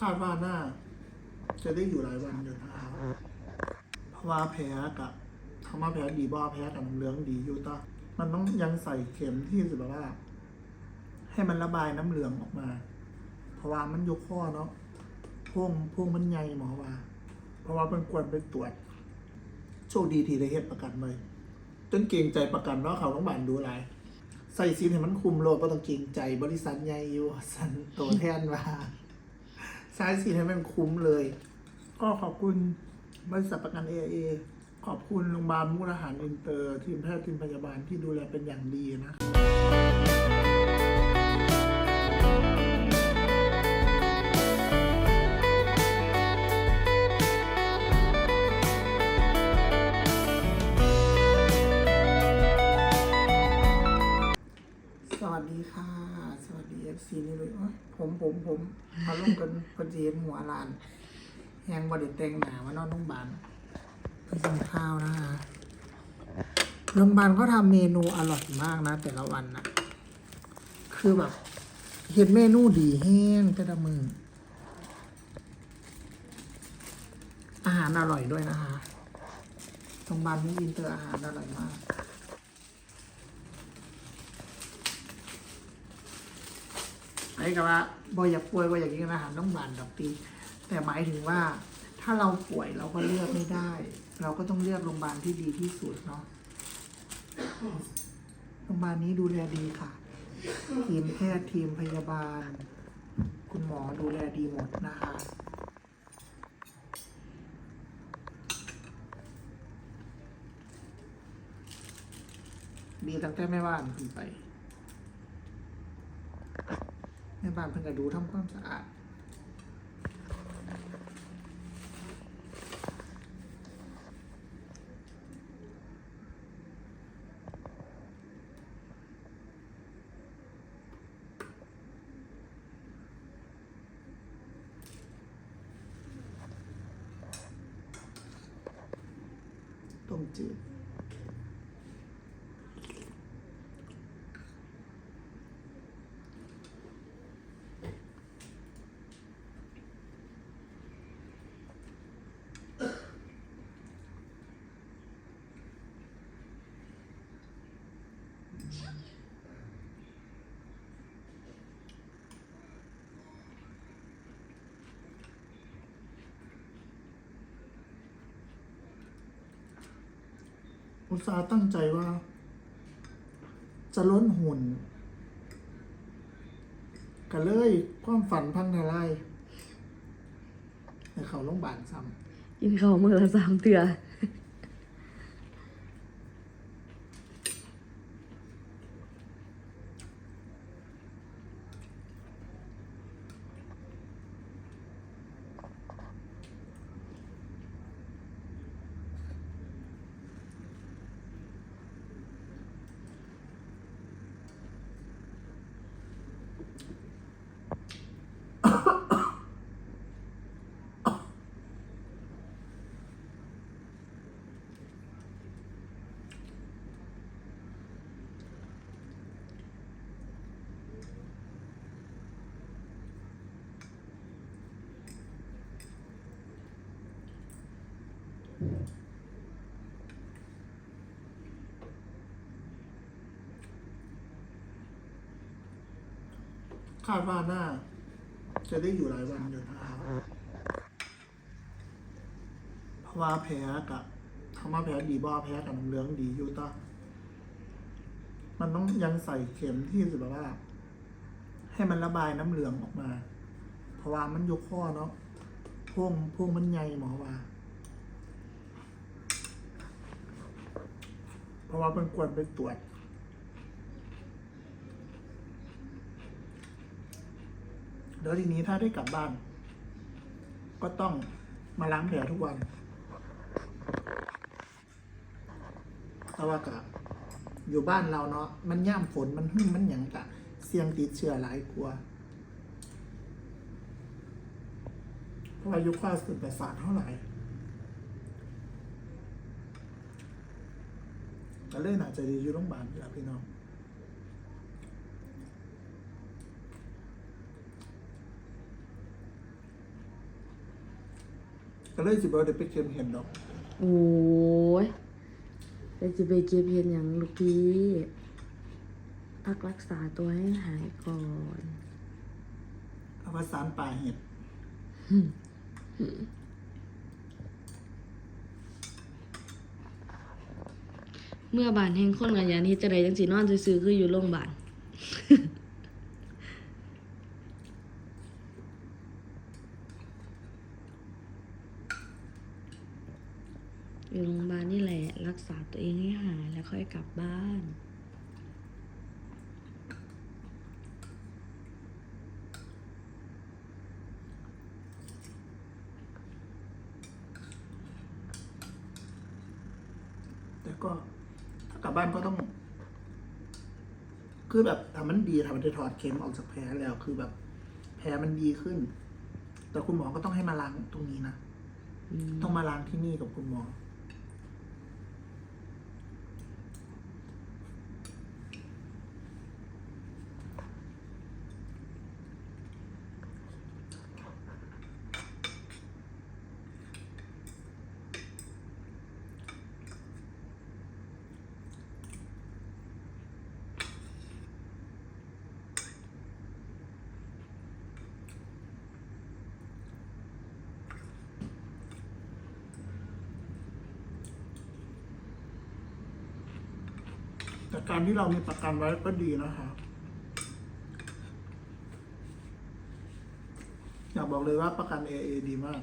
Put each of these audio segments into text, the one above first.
คาดว่าหน่าจะได้อยู่หลายวันอยู่นะครับเพราะว่าแพ้กับคำว่าแพ้ดีบ่แพ้กับน้ำเหลืองดีอยู่ต่อมันต้องยังใส่เข็มที่จะแบบว่า ให้มันระบายน้ำเหลืองออกมา เพราะว่ามันยกข้อเนาะพวงพวงมันใหญ่หมอว่า เพราะว่ามันควรไปตรวจโชคดีทีได้เฮ็ดประกันไว้จนเกรงใจประกันว่าเขาต้องบานดูหลายใส่ซีนให้มันคุมโลดก็ต้องเกรงใจบริษัทใหญ่อยู่สันตัวแทนว่า ใช้ซีนให้มันคุ้มเลย ก็ขอบคุณบริษัทประกัน AIA ขอบคุณโรงพยาบาลมุกดาหารอินเตอร์ ทีมแพทย์ทีมพยาบาลที่ดูแลเป็นอย่างดีนะ ผมผมผมมาลงกันพอดีเห็นหัวลานแหงบไดิแต่งหนามานอนโรงพยาบาลไปกินข้าวนะคะโรงพยาบาลเขาทำเมนูอร่อยมากนะ แต่ละวันนะคือแบบเห็นเมนูดีแห้งแต่ละมืออาหารอร่อยด้วยนะคะโรงพยาบาลมุกอินเตอร์อาหารอร่อยมาก ไอ้กับว่าบอยอยากป่วยบอยอยากกินอาหารต้องบานดอกตีแต่หมายถึงว่าถ้าเราป่วยเราก็เลือกไม่ได้ เราก็ต้องเลือกโรงพยาบาลที่ดีที่สุดเนาะโรงพยาบาลนี้ดูแลดีค่ะ ทีมแพทย์ทีมพยาบาล คุณหมอดูแลดีหมดนะคะดีตั้งแต่แม่บ้านขึ้นไป แม่บ้านเพิ่งก็ดูทำความสะอาดต้มจืด อุตสาห์ตั้งใจว่า จะล้นหุ่นก็เลยความฝันพังทลายในเขาโรงพยาบาลซ้กินข้าวมื้อละสามเตือ คาดว่าน่า จะได้อยู่หลายวันอยู่นะครับเพราะว่าแพ้กับคำว่าแพ้ดีบ่แพ้กับน้ำเหลืองดีอยู่ต่อมันต้องยังใส่เข็มที่จะแบบว่า ให้มันระบายน้ำเหลืองออกมา เพราะว่ามันยกข้อเนาะพวงพวงมันใหญ่หมอว่า เพราะว่ามันควรไปตรวจ แล้วทีนี้ถ้าได้กลับบ้าน ก็ต้องมาล้างแผลทุกวันเพราะว่ากะอยู่บ้านเราเนาะมันย่ำฝนมันหึ่มมันหยังกะ เสี่ยงติดเชื้อหลายกลัวเพราะอายุความสึกประสาทเท่าไหร่ก็เลยน่าจะดีอยู่โรงพยาบาลอยู่แล้วพี่น้อง ก็เลยสิบเอาเดี๋ยวไปเค็มเห็นดอกโอ้ยแต่จะไปเก็บเห็นอย่างลูกพี่พักรักษาตัวให้หายก่อนเอาภาษานป่าเห็ดเมื่อบานแห่งคนกันยานี้จะได้จังสีนอนซื่อๆคืออยู่โรงพยาบาล อยู่โรงพยาบาลนี่แหละ รักษาตัวเองให้หายแล้วค่อยกลับบ้าน แต่ก็ถ้ากลับบ้านก็ต้อง คือแบบทำมันดีทำมันได้ถอดเข็มออกจากแผลแล้วคือแบบ แผลมันดีขึ้น แต่คุณหมอก็ต้องให้มาล้างตรงนี้นะอืมต้องมาล้างที่นี่กับคุณหมอ การที่เรามีประกันไว้ก็ดีนะคะอยากบอกเลยว่าประกัน AA ดีมาก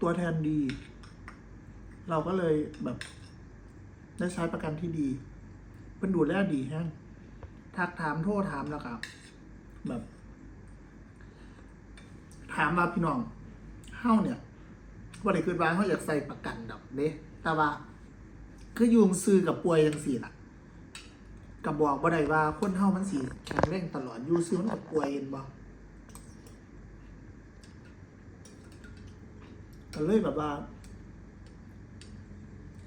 ตัวแทนดี เราก็เลยแบบ ได้ใช้ประกันที่ดีเป็นดูแลดีแฮงทักถามโทษถามแล้วครับ แบบ ถามว่าพี่น้องเฮ้าเนี่ย ว่าได้คือว่าเขาอยากใส่ประกันดอกเด้แต่ว่า คือยุงซื้อกับป่วยยังสี่ล่ะกับบอกบ่ได้ว่าคนเฮามันสีแข็งแรงตลอดอยู่ซื้อมันกับป่วยเห็นบ่ก็เลยแบบว่า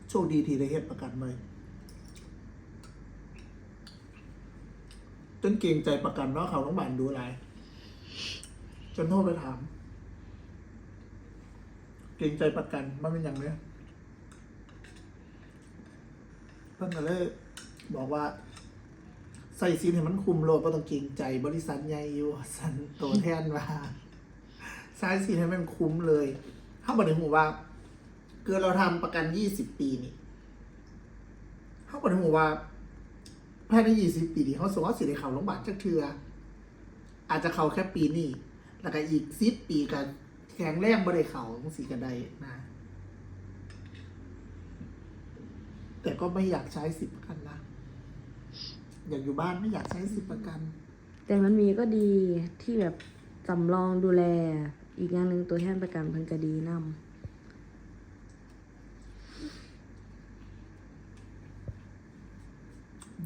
โชคดีที่ได้เฮ็ดประกันไว้จนเกรงใจประกันเนาะเขาต้องบานดูอะไรจนโทรไปถาม กรงใจประกันมันเป็นอย่างเนี้ยเพิ่นก็เลยบอกว่า ใส่ซีนให้มันคุมโลดบ่ต้องเกรงใจบริษัทใหญ่อยู่สันโตแทนว่าใส่ซีนให้มันคุ้มเลย ถ้าบอกในหูว่าเกิดเราทำประกันยี่สิบปีนี่เขาบอกในหูว่าภายในยี่สิบปีนี่เขาสมว่าสิได้เข้าโรงพยาบาลจักเทืออาจจะเข้าแค่ปีนี้แล้วก็อีกสิบปีกัน ข็งแรงบ่ได้เข้าจังซี่ก็ได้นะ แต่ก็ไม่อยากใช้สิทธิประกันนะอยากอยู่บ้านไม่อยากใช้สิทธิประกัน แต่มันมีก็ดีที่แบบสำรองดูแล อีกอย่างหนึ่งตัวแทนประกันเพิ่นก็ดีนำ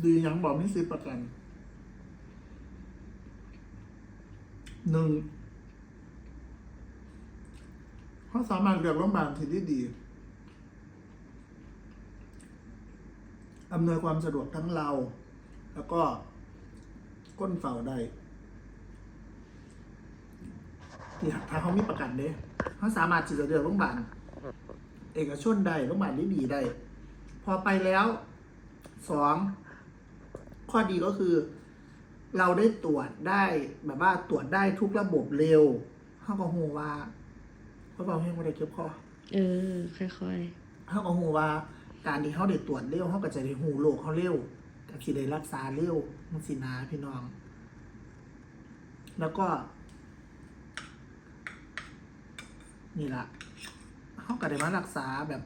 ดีหยังบอกไม่ซื้อประกันหนึ่ง เขาสามารถเลือกโรงพยาบาลที่ดีอำนวยความสะดวกทั้งเรา แล้วก็ก้นเฝ้าได้ที่ถ้าเขามีประกันเด้เขาสามารถที่จะเลือกโรงพยาบาลเอกชนได้โรงพยาบาลดีๆได้ พอไปแล้วสองข้อดีก็คือ เราได้ตรวจได้แบบว่าตรวจได้ทุกระบบเร็วเขาก็หูว่า เขาบอกให้ไม่ได้เก็บคอเออ ค่อยเขาก็หูว่าการที่เขาได้ตรวจเร็วเขาก็จะได้หูโรคเขาเร็วกับที่ได้รักษาเร็วมันสินาพี่น้อง แล้วก็ นี่ละเขาก็ได้มารักษาแบบ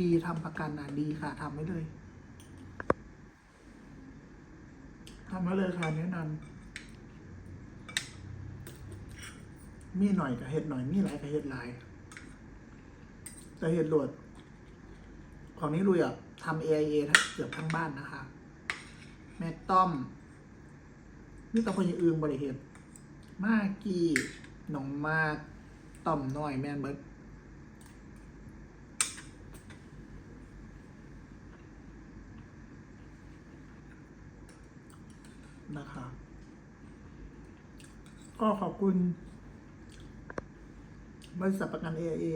ดีๆทำประกันนะดีค่ะทำไว้เลยทำไว้เลยค่ะแนะนำ มีหน่อยกับเห็ดหน่อย มีหลายกับเห็ดหลาย แต่เห็ดโหลด ของนี้ลุยอะทำ AIA เกือบทั้งบ้านนะคะ แม่ต้อมนี่ตะคนอยังอื่นบริเหตุมากกี้หนองมากต้อมน้อยแม่นเบิร์ดนะคะก็ขอบคุณ บริษัทประกัน AIA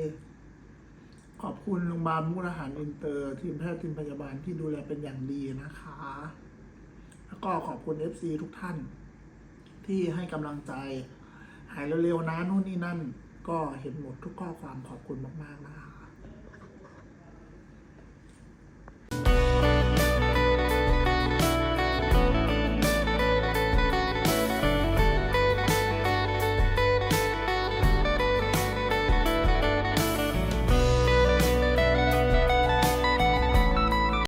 ขอบคุณโรงพยาบาลมุกดาหารอินเตอร์ ทีมแพทย์ทีมพยาบาลที่ดูแลเป็นอย่างดีนะคะ แล้วก็ขอบคุณ FC ทุกท่าน ที่ให้กำลังใจ หายเร็วๆนะนู่นนี่นั่น ก็เห็นหมดทุกข้อความขอบคุณมากๆนะคะ